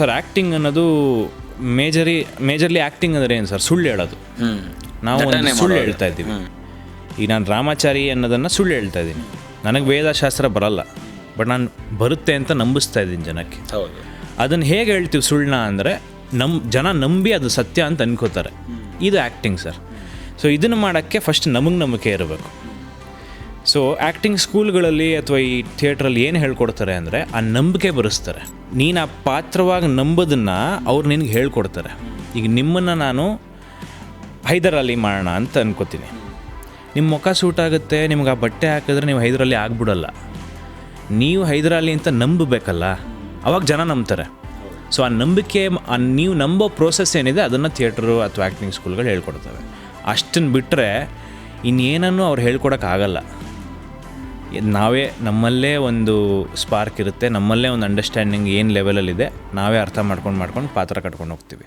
Sir acting ಅನ್ನೋದು ಮೇಜರಿ majorly acting ಅಂದರೆ ಏನು ಸರ್? ಸುಳ್ಳು ಹೇಳೋದು. ನಾವು ಒಂದು ಸುಳ್ಳು ಹೇಳ್ತಾ ಇದ್ದೀವಿ. ಈಗ ನಾನು ರಾಮಾಚಾರಿ ಅನ್ನೋದನ್ನು ಸುಳ್ಳು ಹೇಳ್ತಾ ಇದ್ದೀನಿ. ನನಗೆ ವೇದಶಾಸ್ತ್ರ ಬರಲ್ಲ. ಬಟ್ ನಾನು ಬರುತ್ತೆ ಅಂತ ನಂಬಿಸ್ತಾ ಇದ್ದೀನಿ ಜನಕ್ಕೆ. ಅದನ್ನು ಹೇಗೆ ಹೇಳ್ತೀವಿ ಸುಳ್ಳನ್ನ ಅಂದರೆ ನಮ್ ಜನ ನಂಬಿ ಅದು ಸತ್ಯ ಅಂತ ಅನ್ಕೋತಾರೆ. ಇದು ಆ್ಯಕ್ಟಿಂಗ್ ಸರ್. ಸೊ ಇದನ್ನು ಮಾಡೋಕ್ಕೆ ಫಸ್ಟ್ ನಮಗೆ ನಂಬಿಕೆ ಇರಬೇಕು. ಸೊ ಆ್ಯಕ್ಟಿಂಗ್ ಸ್ಕೂಲ್ಗಳಲ್ಲಿ ಅಥವಾ ಈ ಥಿಯೇಟ್ರಲ್ಲಿ ಏನು ಹೇಳ್ಕೊಡ್ತಾರೆ ಅಂದರೆ ಆ ನಂಬಿಕೆ ಬರೆಸ್ತಾರೆ. ನೀನು ಆ ಪಾತ್ರವಾಗಿ ನಂಬೋದನ್ನು ಅವ್ರು ನಿನಗೆ ಹೇಳ್ಕೊಡ್ತಾರೆ. ಈಗ ನಿಮ್ಮನ್ನು ನಾನು ಹೈದರಾಲಿ ಮಾಡೋಣ ಅಂತ ಅನ್ಕೋತೀನಿ. ನಿಮ್ಮ ಮುಖ ಸೂಟ್ ಆಗುತ್ತೆ, ನಿಮ್ಗೆ ಆ ಬಟ್ಟೆ ಹಾಕಿದ್ರೆ ನೀವು ಹೈದರಾಲಿ ಆಗ್ಬಿಡಲ್ಲ. ನೀವು ಹೈದರಾಲಿ ಅಂತ ನಂಬಬೇಕಲ್ಲ, ಅವಾಗ ಜನ ನಂಬ್ತಾರೆ. ಸೊ ಆ ನಂಬಿಕೆ ನೀವು ನಂಬೋ ಪ್ರೋಸೆಸ್ ಏನಿದೆ ಅದನ್ನು ಥಿಯೇಟ್ರು ಅಥವಾ ಆ್ಯಕ್ಟಿಂಗ್ ಸ್ಕೂಲ್ಗಳು ಹೇಳ್ಕೊಡ್ತವೆ. ಅಷ್ಟನ್ನು ಬಿಟ್ಟರೆ ಇನ್ನೇನನ್ನು ಅವ್ರು ಹೇಳ್ಕೊಡೋಕ್ಕಾಗಲ್ಲ ನಾವೇ ನಮ್ಮಲ್ಲೇ ಒಂದು ಸ್ಪಾರ್ಕ್ ಇರುತ್ತೆ, ನಮ್ಮಲ್ಲೇ ಒಂದು ಅಂಡರ್ಸ್ಟ್ಯಾಂಡಿಂಗ್ ಏನು ಲೆವೆಲಲ್ಲಿದೆ ನಾವೇ ಅರ್ಥ ಮಾಡ್ಕೊಂಡು ಮಾಡ್ಕೊಂಡು ಪಾತ್ರ ಕಟ್ಕೊಂಡು ಹೋಗ್ತೀವಿ.